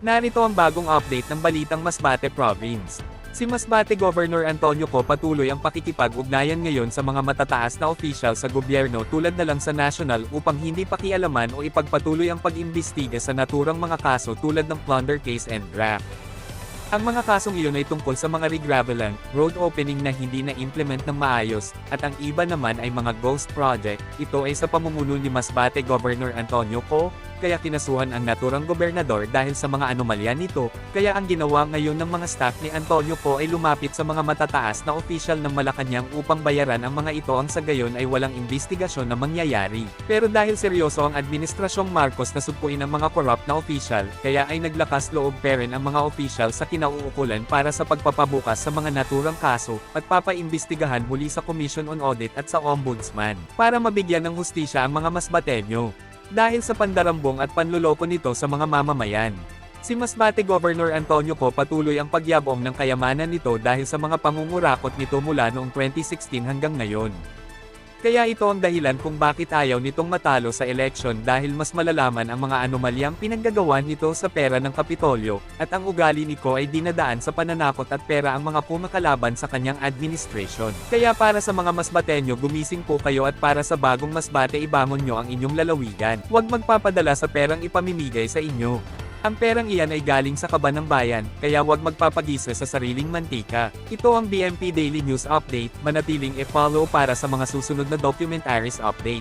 Narito ang bagong update ng Balitang Masbate Province. Si Masbate Governor Antonio Co patuloy ang pakikipag-ugnayan ngayon sa mga matataas na opisyal sa gobyerno tulad na lang sa national upang hindi pakialaman o ipagpatuloy ang pag-imbestiga sa naturang mga kaso tulad ng plunder case and graft. Ang mga kasong iyon ay tungkol sa mga regravelan, road opening na hindi na-implement ng maayos, at ang iba naman ay mga ghost project. Ito ay sa pamumuno ni Masbate Governor Antonio Co, kaya kinasuhan ang naturang gobernador dahil sa mga anomalya nito, kaya ang ginawa ngayon ng mga staff ni Antonio Co ay lumapit sa mga matataas na opisyal ng Malacanang upang bayaran ang mga ito ang sa gayon ay walang investigasyon na mangyayari. Pero dahil seryoso ang administrasyong Marcos na supuin ang mga corrupt na opisyal, kaya ay naglakas loob pa rin ang mga opisyal sa kinauukulan para sa pagpapabukas sa mga naturang kaso, at papaimbestigahan muli sa Commission on Audit at sa Ombudsman, para mabigyan ng hustisya ang mga masbatenyo. Dahil sa pandarambong at panluloko nito sa mga mamamayan. Si Masbate Governor Antonio Co patuloy ang pagyabong ng kayamanan nito dahil sa mga pangungurakot nito mula noong 2016 hanggang ngayon. Kaya ito ang dahilan kung bakit ayaw nitong matalo sa eleksyon dahil mas malalaman ang mga anomalyang pinaggagawa nito sa pera ng Kapitolyo, at ang ugali ni Ko ay dinadaan sa pananakot at pera ang mga pumakalaban sa kanyang administration. Kaya para sa mga masbatenyo gumising po kayo at para sa bagong masbate ibangon nyo ang inyong lalawigan. Huwag magpapadala sa perang ipamimigay sa inyo. Ang perang iyan ay galing sa kaban ng bayan, kaya huwag magpapagisa sa sariling mantika. Ito ang BMP Daily News Update, manatiling e-follow para sa mga susunod na documentaries update.